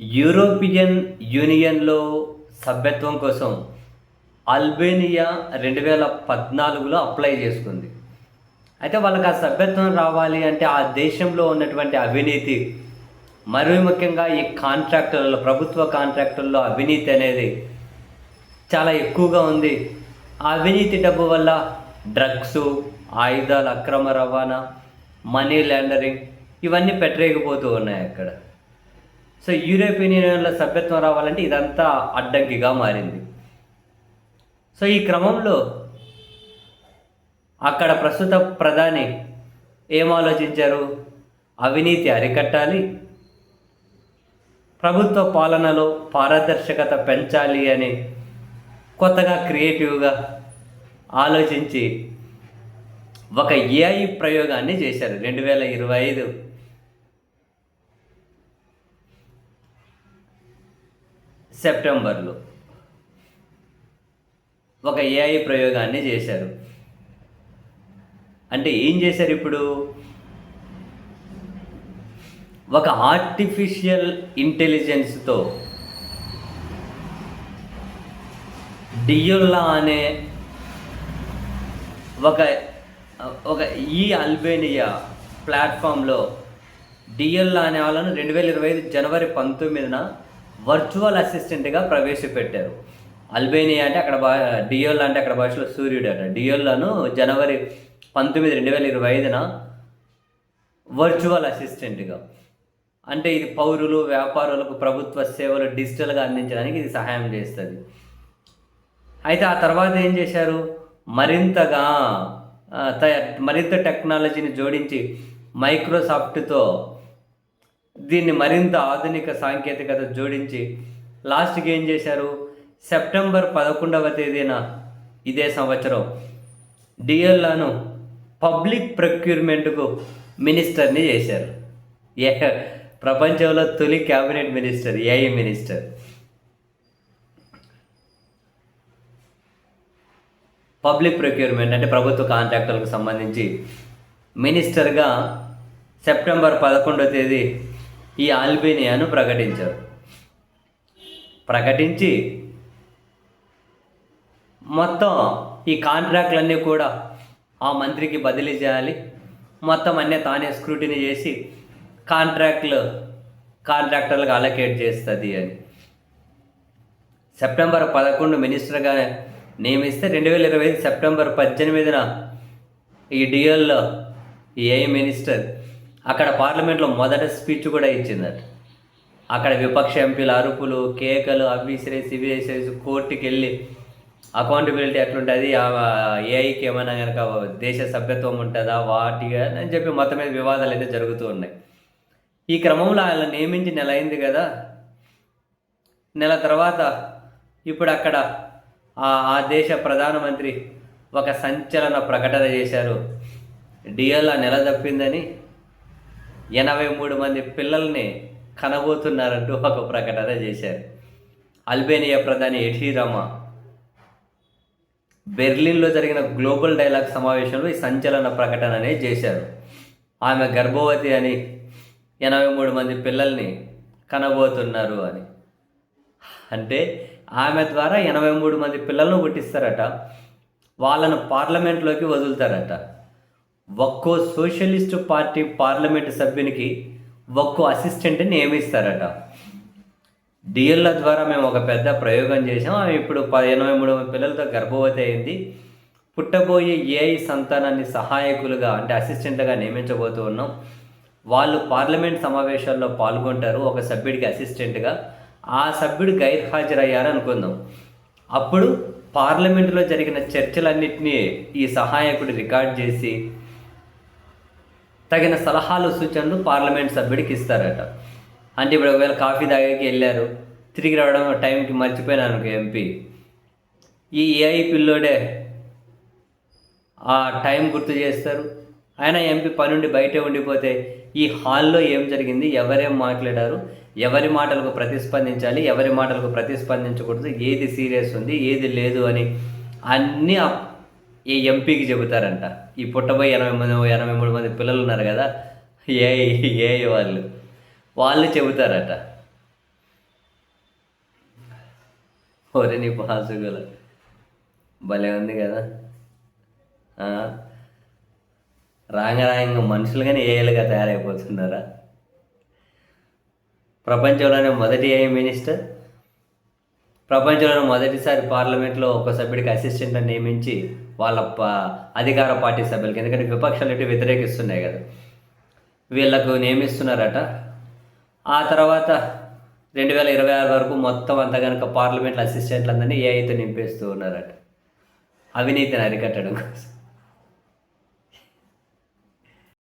European యూనియన్లో సభ్యత్వం కోసం అల్బేనియా రెండు వేల పద్నాలుగులో అప్లై చేసుకుంది. అయితే వాళ్ళకి ఆ సభ్యత్వం రావాలి అంటే ఆ దేశంలో ఉన్నటువంటి అవినీతి మరీ ముఖ్యంగా ఈ కాంట్రాక్టర్లలో ప్రభుత్వ కాంట్రాక్టుల్లో అవినీతి అనేది చాలా ఎక్కువగా ఉంది. ఆ అవినీతి డబ్బు వల్ల డ్రగ్స్ ఆయుధాల అక్రమ రవాణా మనీ లాండరింగ్ ఇవన్నీ పెట్టరేగిపోతూ ఉన్నాయి అక్కడ. సో యూరోపియన్ యూనియన్లో సభ్యత్వం రావాలంటే ఇదంతా అడ్డంకిగా మారింది. సో ఈ క్రమంలో అక్కడ ప్రస్తుత ప్రధాని ఏం ఆలోచించారు? అవినీతి అరికట్టాలి. ప్రభుత్వ పాలనలో పారదర్శకత పెంచాలి అని కొత్తగా క్రియేటివ్గా ఆలోచించి ఒక ఏఐ ప్రయోగాన్ని చేశారు. రెండు వేల ఇరవై ఐదు సెప్టెంబర్లో ఒక ఏఐ ప్రయోగాన్ని చేశారు. అంటే ఏం చేశారు ఇప్పుడు? ఒక ఆర్టిఫిషియల్ ఇంటెలిజెన్స్తో డియోల్లా అనే ఒక ఒక ఈ అల్బేనియా ప్లాట్ఫామ్లో డిఎల్లా అనే వాళ్ళను రెండు వేల ఇరవై ఐదు జనవరి పంతొమ్మిదిన వర్చువల్ అసిస్టెంట్గా ప్రవేశపెట్టారు. అల్బేనియా అంటే అక్కడ భా డియోల్ అంటే అక్కడ భాషలో సూర్యుడు అట. డియోల్లను జనవరి పంతొమ్మిది రెండు వేల ఇరవై ఐదున వర్చువల్ అసిస్టెంట్గా అంటే ఇది పౌరులు వ్యాపారులకు ప్రభుత్వ సేవలు డిజిటల్గా అందించడానికి ఇది సహాయం చేస్తుంది. అయితే ఆ తర్వాత ఏం చేశారు? మరింతగా తయ- మరింత టెక్నాలజీని జోడించి మైక్రోసాఫ్ట్తో దీన్ని మరింత ఆధునిక సాంకేతికత జోడించి లాస్ట్కి ఏం చేశారు? సెప్టెంబర్ పదకొండవ తేదీన ఇదే సంవత్సరం డిఎల్లాను పబ్లిక్ ప్రొక్యూర్మెంట్కు మినిస్టర్ని చేశారు. ఏ ప్రపంచంలో తొలి cabinet minister AI minister. Public procurement అంటే ప్రభుత్వ కాంట్రాక్టులకు సంబంధించి మినిస్టర్గా సెప్టెంబర్ పదకొండవ తేదీ ఈ ఆల్బేనియాను ప్రకటించారు. ప్రకటించి మొత్తం ఈ కాంట్రాక్ట్లన్నీ కూడా ఆ మంత్రికి బదిలీ చేయాలి. మొత్తం అన్నీ తానే స్క్రూటినీ చేసి కాంట్రాక్ట్లు కాంట్రాక్టర్లకు అలకేట్ చేస్తుంది అని. సెప్టెంబర్ పదకొండు మినిస్టర్గా నియమిస్తే రెండు వేల ఇరవై ఐదు సెప్టెంబర్ పద్దెనిమిదిన ఈ డిఎల్లో ఏ ఏఐ మినిస్టర్ అక్కడ పార్లమెంట్లో మొదటి స్పీచ్ కూడా ఇచ్చిందట. అక్కడ విపక్ష ఎంపీల అరుపులు కేకలు అవి విసిరేసి ఇవి వేసేసి కోర్టుకి వెళ్ళి అకౌంటబిలిటీ ఎట్లుంటుంది ఏఐకి ఏమైనా కనుక దేశ సభ్యత్వం ఉంటుందా? వాటిగా అని చెప్పి మొత్తం మీద వివాదాలు అయితే జరుగుతూ ఉన్నాయి. ఈ క్రమంలో ఆయన నియమించి నెల అయింది కదా. నెల తర్వాత ఇప్పుడు అక్కడ ఆ దేశ ప్రధానమంత్రి ఒక సంచలన ప్రకటన చేశారు. డిఎల్ నెల తప్పిందని ఎనభై మూడు మంది పిల్లల్ని కనబోతున్నారంటూ ఒక ప్రకటన చేశారు. అల్బేనియా ప్రధాని ఎఠీరామా బెర్లిన్లో జరిగిన గ్లోబల్ డైలాగ్ సమావేశంలో ఈ సంచలన ప్రకటన అనేది చేశారు. ఆమె గర్భవతి అని ఎనభై మూడు మంది పిల్లల్ని కనబోతున్నారు అని. అంటే ఆమె ద్వారా ఎనభై మూడు మంది పిల్లలను పుట్టిస్తారట. వాళ్ళను పార్లమెంట్లోకి వదులుతారట. ఒక్కో సోషలిస్ట్ పార్టీ పార్లమెంట్ సభ్యునికి ఒక్కో అసిస్టెంట్ని నియమిస్తారట. డిఎల్ల ద్వారా మేము ఒక పెద్ద ప్రయోగం చేసాం ఆమె ఇప్పుడు ఎనభై మూడు పిల్లలతో గర్భవతి అయింది. పుట్టబోయే ఏఐ సంతానాన్ని సహాయకులుగా అంటే అసిస్టెంట్లుగా నియమించబోతూ ఉన్నాం. వాళ్ళు పార్లమెంట్ సమావేశాల్లో పాల్గొంటారు. ఒక సభ్యుడికి అసిస్టెంట్గా. ఆ సభ్యుడు గైర్హాజరయ్యారు అనుకుందాం. అప్పుడు పార్లమెంటులో జరిగిన చర్చలన్నింటినీ ఈ సహాయకుడు రికార్డ్ చేసి తగిన సలహాలు సూచనలు పార్లమెంట్ సభ్యుడికి ఇస్తారట. అంటే ఇప్పుడు ఒకవేళ కాఫీ తాగేకి వెళ్ళారు తిరిగి రావడం టైంకి మర్చిపోయినాను ఎంపీ ఈ ఏఐ పిల్లోడే ఆ టైం గుర్తు చేస్తారు. ఆయన ఎంపీ పనుండి బయటే ఉండిపోతే ఈ హాల్లో ఏం జరిగింది? ఎవరేం మాట్లాడారు? ఎవరి మాటలకు ప్రతిస్పందించాలి? ఎవరి మాటలకు ప్రతిస్పందించకూడదు? ఏది సీరియస్ ఉంది? ఏది లేదు అని అన్నీ ఈ ఎంపీకి చెబుతారంట. ఈ పుట్టబోయి ఎనభై మంది ఎనభై మూడు మంది పిల్లలు ఉన్నారు కదా ఏ ఏ వాళ్ళు? వాళ్ళు చెబుతారట. ఓరే నీ పాసుగుల భలే ఉంది కదా. రాంగ రాంగ మనుషులుగానే ఏఐలుగా తయారైపోతున్నారా? ప్రపంచంలోనే మొదటి ఏ మినిస్టర్? ప్రపంచంలో మొదటిసారి పార్లమెంట్లో ఒక సభ్యుడికి అసిస్టెంట్ని నియమించి వాళ్ళ ప అధికార పార్టీ సభ్యులకి ఎందుకంటే విపక్షాలు ఇటు వ్యతిరేకిస్తున్నాయి కదా. వీళ్ళకు నియమిస్తున్నారట. ఆ తర్వాత రెండు వేల ఇరవై ఆరు వరకు మొత్తం అంతా కనుక పార్లమెంట్లో అసిస్టెంట్లందరినీ ఏఐతో నింపేస్తూ ఉన్నారట. అవినీతిని అరికట్టడం కోసం.